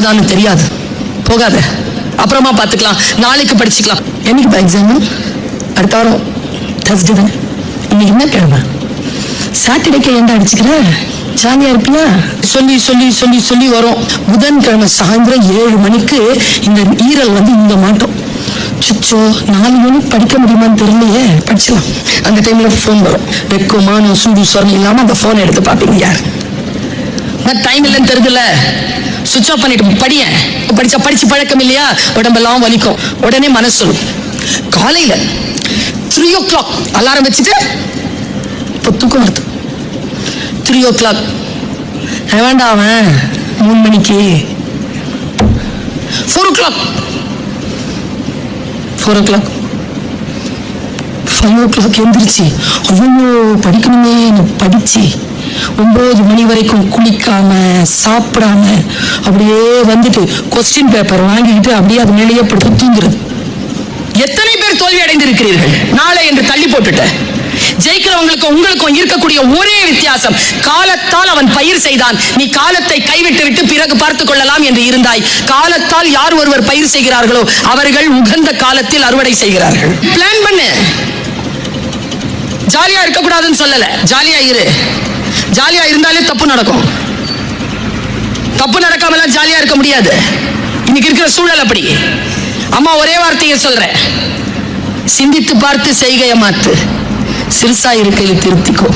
அதான்னு தெரியாது. போகாத. அப்புறமா பார்த்துக்கலாம். நாளைக்கு படிச்சுக்கலாம். என்னைக்கு எக்ஸாம் அடுத்த வாரம். தர்ஸ்டே தானே. இன்னைக்கு என்ன கிழமை? சாட்டர்டேக்கு ஏன்டா அடிச்சுக்கிற? ஜாலியா இருப்பியா? சொல்லி சொல்லி சொல்லி சொல்லி வரும். புதன்கிழமை சாயந்தரம் ஏழு மணிக்கு இந்த ஈரல் வந்து இந்த மாட்டோம். சுச்சோ நாலு மணிக்கு படிக்க முடியுமான்னு தெரியலையே. படிச்சலாம் அந்த டைம்ல ஃபோன் வரும். வெக்கோ மானம் சூடு சொரணம் இல்லாம அந்த ஃபோன் எடுத்து பார்ப்பீங்க. யார் டைம் இல்லைன்னு தெரியுதுல்ல சுவிச் ஆஃப் பண்ணிட்டு படிய. படிச்சா படிச்சு பழக்கம் இல்லையா? உடம்பெல்லாம் வலிக்கும். உடனே மனசு சொல்லும். காலையில த்ரீ ஓ கிளாக் அலாரம் வச்சுட்டு இப்போ தூக்கம் வருது. த்ரீ ஓ கிளாக் வேண்டாம் அவன்? மூணு மணிக்கு. Four o'clock four o'clock five o'clock எழுந்திரிச்சு அவ்வளோ படிக்கணுமே படிச்சு. ஒம்பது மணி வரைக்கும் குளிக்காம சாப்பிடாம அப்படியே வந்துட்டு கொஸ்டின் பேப்பர் வாங்கிக்கிட்டு அப்படியே அது மேலேயே படுத்து தூங்குறது எத்தனை பேர் தோல்வி அடைந்திருக்கிறீர்கள்? நாளை என்று தள்ளி போட்டுட்ட ஜெயிக்கிறவங்களுக்கும் உங்களுக்கும் இருக்கக்கூடிய ஒரே வித்தியாசம் காலத்தால் அவன் பயிர் செய்தான். நீ காலத்தை கைவிட்டு விட்டு பிறகு பார்த்துக் கொள்ளலாம் என்று இருந்தாய். காலத்தால் யார் ஒருவர் பயிர் செய்கிறார்களோ அவர்கள் உகந்த காலத்தில் அறுவடை செய்கிறார்கள். பிளான் பண்ணு. ஜாலியா இருக்கக்கூடாதுன்னு சொல்லல. ஜாலியா இரு. ஜாலியா இருந்தாலே தப்பு நடக்கும். தப்பு நடக்காம எல்லாம் ஜாலியா இருக்க முடியாது. இன்னைக்கு இருக்கிற சூழல் அப்படி. அம்மா ஒரே வார்த்தையை சொல்றேன் சிந்தித்து பார்த்து செய்கைய மாத்து. சிறுசா இருக்கையில் திருத்திக்கோ.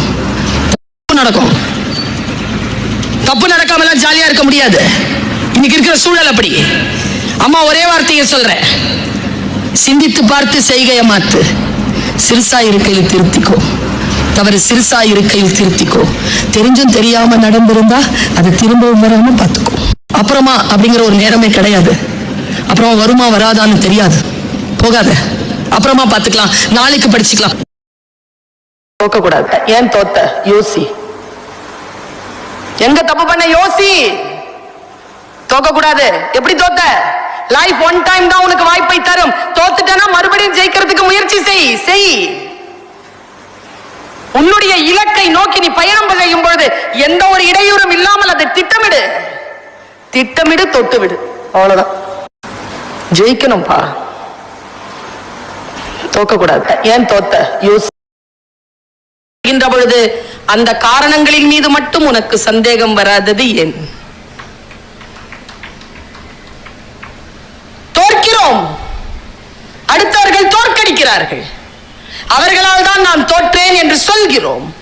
தப்பு நடக்கும். தப்பு நடக்காம எல்லாம் ஜாலியா இருக்க முடியாது. இன்னைக்கு இருக்கிற சூழல் அப்படி. அம்மா ஒரே வார்த்தையை சொல்றேன் சிந்தித்து பார்த்து செய்கைய மாத்து. சிறுசா இருக்கையில் திருத்திக்கோ. தவறு சிறுசா இருக்கையில் திருத்திக்கோ. தெரிஞ்சும் தெரியாம நடந்திருந்தா அதை திரும்பவும் வராம பார்த்துக்கோ அப்புறமா அப்படிங்கிற ஒரு நேரமே கிடையாது. அப்புறம் வருமா வராதான்னு தெரியாது. போகாத. அப்புறமா பார்த்துக்கலாம் நாளைக்கு படிச்சுக்கலாம். தோக்க கூடாது ஏன் தோத்த? யோசி. எங்க தப்பு பண்ண யோசி? தோக்க கூடாது எப்படி தோத்த? லைஃப் ஒன் டைம் தான் உனக்கு வாய்ப்பை தரும். தோத்துட்டனா மறுபடியும் ஜெயிக்கிறதுக்கு முயற்சி செய். செய். உன்னுடைய இலக்கை நோக்கி நீ பயணம் செய்யும் பொழுது எந்த ஒரு இடையூறும் இல்லாமல் அதை திட்டமிடு. திட்டமிடு தொட்டுவிடு. அவ்வளவுதான். ஜெயிக்கணும்பா. தோக்கக்கூடாது. ஏன் தோத்த? யோசிக்கின்ற பொழுது அந்த காரணங்களின் மீது மட்டும் உனக்கு சந்தேகம் வராதது ஏன்? தோற்கிறோம். அடுத்தவர்கள் தோற்கடிக்கிறார்கள். அவர்களால் தான் நான் தோற்றேன் என்று சொல்கிறோம்.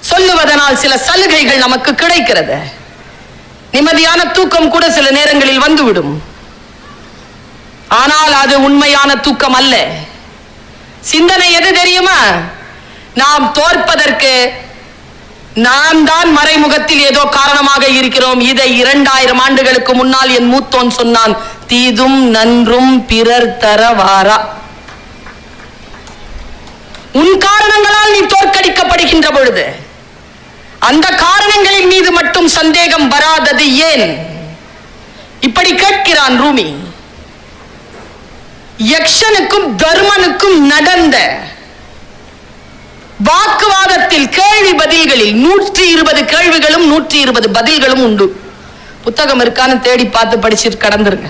சொல்லுவதனால் சில சலுகைகள் நமக்கு கிடைக்கிறது. நிம்மதியான தூக்கம் கூட சில நேரங்களில் வந்துவிடும். ஆனால் அது உண்மையான தூக்கம் அல்ல. சிந்தனை எது தெரியுமா? நாம் தோற்பதற்கு நாம் தான் மறைமுகத்தில் ஏதோ காரணமாக இருக்கிறோம். இதை இரண்டாயிரம் ஆண்டுகளுக்கு முன்னால் என் மூத்தோன் சொன்னான் தீதும் நன்றும் பிறர் தர வாரா உன் காரணங்களால் நீ தோற்கடிக்கப்படுகின்ற பொழுது அந்த காரணங்களின் மீது மட்டும் சந்தேகம் வராதது ஏன்? இப்படி கேட்கிறான் ரூமி. யக்ஷனுக்கும் தர்மனுக்கும் நடந்த வாக்குவாதத்தில் கேள்வி பதில்களில் நூற்றி இருபது கேள்விகளும் நூற்றி இருபது பதில்களும் உண்டு. புத்தகம் இருக்கான்னு தேடி பார்த்து படிச்சு கடந்துருங்க.